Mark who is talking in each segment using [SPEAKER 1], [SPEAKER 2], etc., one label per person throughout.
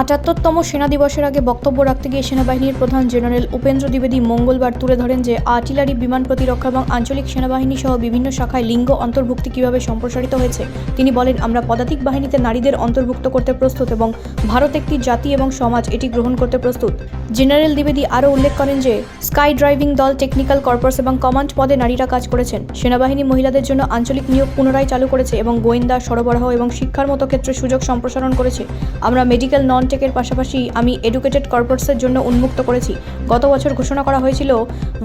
[SPEAKER 1] আটাত্তরতম সেনা দিবসের আগে বক্তব্য রাখতে গিয়ে সেনাবাহিনীর প্রধান জেনারেল উপেন্দ্র দ্বিবেদী মঙ্গলবার তুলে ধরেন যে আর্টিলারি, বিমান প্রতিরক্ষা এবং আঞ্চলিক সেনাবাহিনী সহ বিভিন্ন শাখায় লিঙ্গ অন্তর্ভুক্তি কীভাবে সম্প্রসারিত হয়েছে, তিনি বলেন, আমরা পদাতিক বাহিনীতে নারীদের অন্তর্ভুক্ত করতে প্রস্তুত এবং ভারত একটি জাতি এবং সমাজ এটি গ্রহণ করতে প্রস্তুত। জেনারেল দ্বিবেদী আরও উল্লেখ করেন যে স্কাই ড্রাইভিং দল, টেকনিক্যাল কর্পাস এবং কমান্ড পদে নারীরা কাজ করেছেন। সেনাবাহিনী মহিলাদের জন্য আঞ্চলিক নিয়োগ পুনরায় চালু করেছে এবং গোয়েন্দা, সরবরাহ এবং শিক্ষার মতো ক্ষেত্রে সুযোগ সম্প্রসারণ করেছে। আমরা মেডিকেল, নন টেকের পাশাপাশি আমি এডুকেটেড কর্পোরেটসের জন্য উন্মুক্ত করেছি। গত বছর ঘোষণা করা হয়েছিল,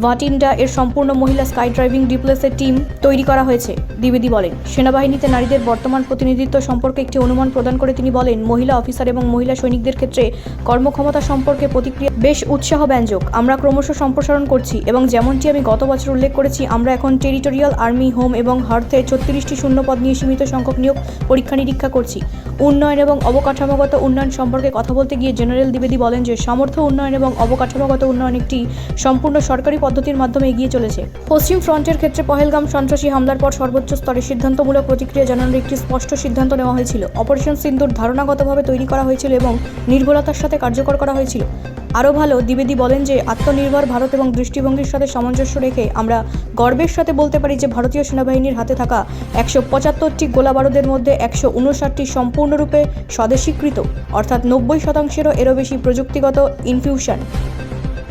[SPEAKER 1] ভাটিন্ডা এর সম্পূর্ণ মহিলা স্কাই ড্রাইভিং ডিপ্লেসের টিম তৈরি করা হয়েছে, দ্বিবেদী বলেন। সেনাবাহিনীতে নারীদের বর্তমান প্রতিনিধিত্ব সম্পর্কে একটি অনুমান প্রদান করে তিনি বলেন, মহিলা অফিসার এবং মহিলা সৈনিকদের ক্ষেত্রে কর্মক্ষমতা সম্পর্কে প্রতিক্রিয়া বেশ উৎসাহ ব্যঞ্জক। আমরা ক্রমশ সম্প্রসারণ করছি এবং যেমনটি আমি গত বছর উল্লেখ করেছি, আমরা এখন টেরিটোরিয়াল আর্মি, হোম এবং হার্থে ছত্রিশটি শূন্যপদ নিয়ে সীমিত সংখ্যক নিয়োগ পরীক্ষা নিরীক্ষা করছি। উন্নয়ন এবং অবকাঠামোগত উন্নয়ন সম্পর্কে কথা বলতে গিয়ে জেনারেল দ্বিবেদী বলেন যে সমর্থ উন্নয়ন এবং অবকাঠামোগত উন্নয়ন একটি সম্পূর্ণ সরকারি পদ্ধতির মাধ্যমে এগিয়ে চলেছে। পশ্চিম ফ্রন্টের ক্ষেত্রে পহেলগাম সন্ত্রাসী হামলার পর সর্বোচ্চ স্তরে সিদ্ধান্তমূলক প্রতিক্রিয়া জানানোর একটি স্পষ্ট সিদ্ধান্ত নেওয়া হয়েছিল। অপারেশন সিন্দুর ধারণাগতভাবে তৈরি করা হয়েছিল এবং নির্ভুলতার সাথে কার্যকর করা হয়েছিল। আরও ভালো, দ্বিবেদী বলেন যে আত্মনির্ভর ভারত এবং দৃষ্টিভঙ্গির সাথে সামঞ্জস্য রেখে আমরা গর্বের সাথে বলতে পারি যে ভারতীয় সেনাবাহিনীর হাতে থাকা একশো পঁচাত্তরটি গোলাবারুদের মধ্যে একশো উনষাটটি সম্পূর্ণরূপে স্বদেশীকৃত, অর্থাৎ নব্বই শতাংশেরও এরও বেশি প্রযুক্তিগত ইনফিউশন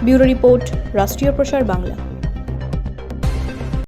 [SPEAKER 1] ব্যুরো রিপোর্ট, রাষ্ট্রীয় প্রসার বাংলা।